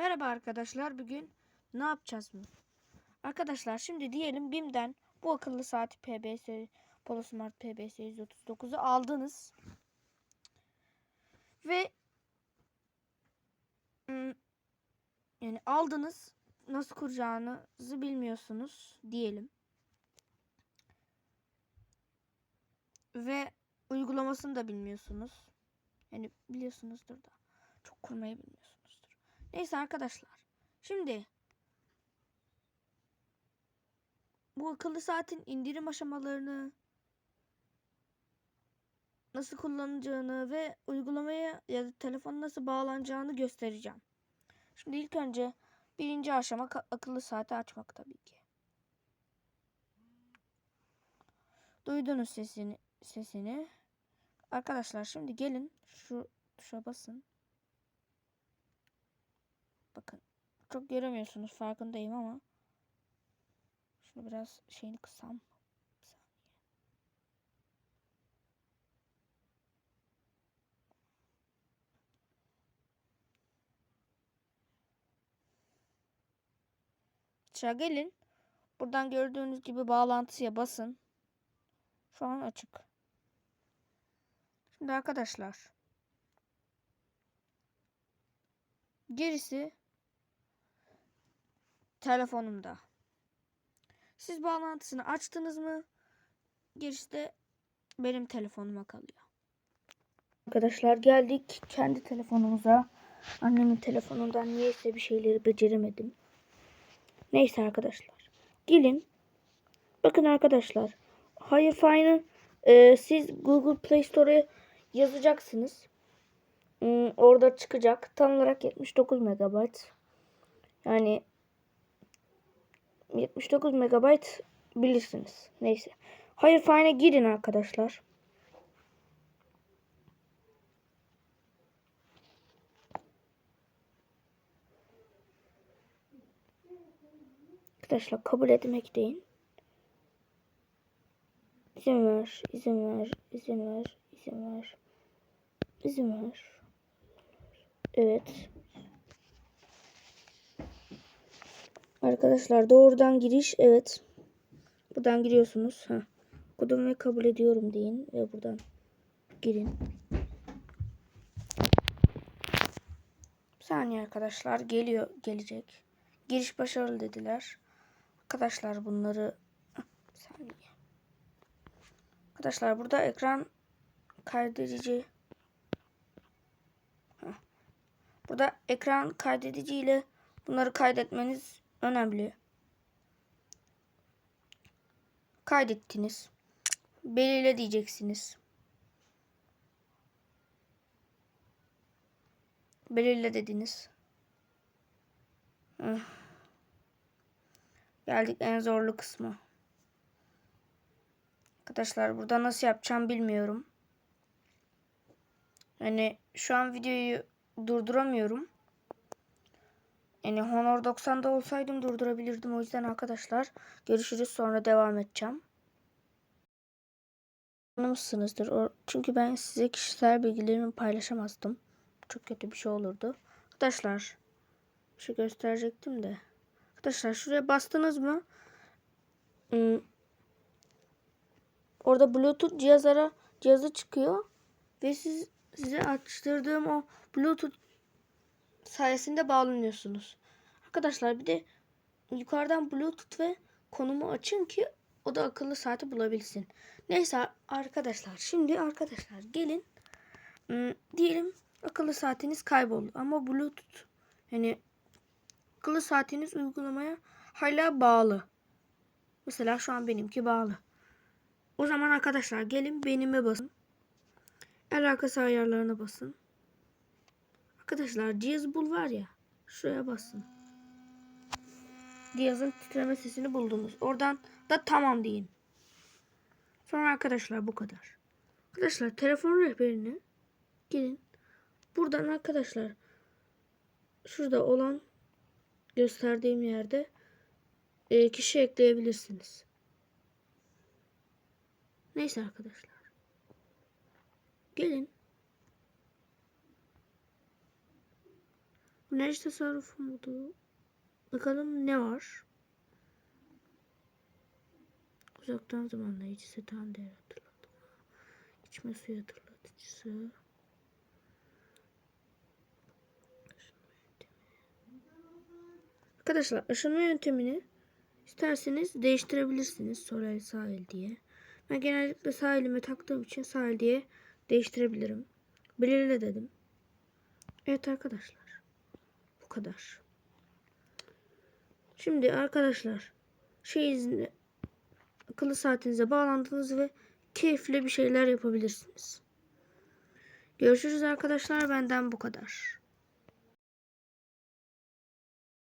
Merhaba arkadaşlar. Bugün ne yapacağız mı? Arkadaşlar şimdi diyelim BİM'den bu akıllı saati PBS Polo Smart PBS 139'u aldınız. Ve yani aldınız nasıl kuracağınızı bilmiyorsunuz diyelim. Ve uygulamasını da bilmiyorsunuz. Yani biliyorsunuzdur da çok kurmayı bilmiyorsunuzdur. Neyse arkadaşlar. Şimdi bu akıllı saatin indirim aşamalarını nasıl kullanacağını ve uygulamaya ya da telefona nasıl bağlanacağını göstereceğim. Şimdi ilk önce birinci aşama akıllı saati açmak tabii ki. Duydunuz sesini sesini. Arkadaşlar şimdi gelin şu tuşa basın. Bakın çok göremiyorsunuz farkındayım ama şunu biraz şeyini kısam. Bir saniye. Aşağı gelin. Buradan gördüğünüz gibi bağlantıya basın. Şu an açık. Şimdi arkadaşlar. Gerisi telefonumda. Siz bağlantısını açtınız mı? Gerisi benim telefonuma kalıyor. Arkadaşlar geldik kendi telefonumuza. Annemin telefonundan niyeyse bir şeyleri beceremedim. Neyse arkadaşlar. Gelin. Bakın arkadaşlar. Fine'ı e, siz Google Play Store'a yazacaksınız. Hmm, orada çıkacak. Tam olarak 79 MB. Yani 79 MB bilirsiniz. Neyse. Hayır Fine'e girin arkadaşlar. Arkadaşlar kabul etmek deyin. İzin ver, izin ver, izin ver, izin ver. İzin ver. Evet. Arkadaşlar doğrudan giriş evet. Buradan giriyorsunuz. Ha. Kodum ve kabul ediyorum deyin ve buradan girin. Bir saniye arkadaşlar geliyor gelecek. Giriş başarılı dediler. Arkadaşlar bunları bir saniye. Arkadaşlar burada ekran kaydedici. Burada ekran kaydedici ile bunları kaydetmeniz önemli. Kaydettiniz. Belirle diyeceksiniz. Belirle dediniz. Geldik en zorlu kısma. Arkadaşlar burada nasıl yapacağım bilmiyorum. Yani şu an videoyu durduramıyorum. Yani Honor 90'da olsaydım durdurabilirdim. O yüzden arkadaşlar görüşürüz sonra devam edeceğim. Anlamışsınızdır. Çünkü ben size kişisel bilgilerimi paylaşamazdım. Çok kötü bir şey olurdu. Arkadaşlar bir şey gösterecektim de. Arkadaşlar şuraya bastınız mı? Hmm, Orada Bluetooth cihazlara cihazı çıkıyor ve siz size açtırdığım o Bluetooth sayesinde bağlanıyorsunuz. Arkadaşlar bir de yukarıdan Bluetooth ve konumu açın ki o da akıllı saati bulabilsin. Neyse arkadaşlar şimdi arkadaşlar gelin Hmm, diyelim akıllı saatiniz kayboldu ama Bluetooth yani akıllı saatiniz uygulamaya hala bağlı. Mesela şu an benimki bağlı. O zaman arkadaşlar gelin benime basın. El arkası ayarlarına basın. Arkadaşlar cihaz bul var ya. Şuraya basın. Cihazın titreme sesini buldunuz. Oradan da tamam deyin. Sonra arkadaşlar bu kadar. Arkadaşlar telefon rehberini gelin. Buradan arkadaşlar şurada olan gösterdiğim yerde e, kişi ekleyebilirsiniz. Neyse arkadaşlar. Gelin. Enerji tasarrufu modu. Bakalım ne var? Uzaktan zamanlayıcı setan değer hatırlatma. İçme suyu hatırlatıcısı. Arkadaşlar aşınma yöntemini isterseniz değiştirebilirsiniz. Soray sahil diye. Ben genellikle sağ elime taktığım için sahil diye değiştirebilirim. Belirle dedim. Evet arkadaşlar. Kadar. Şimdi arkadaşlar şey izni akıllı saatinize bağlandınız ve keyifli bir şeyler yapabilirsiniz. Görüşürüz arkadaşlar. Benden bu kadar.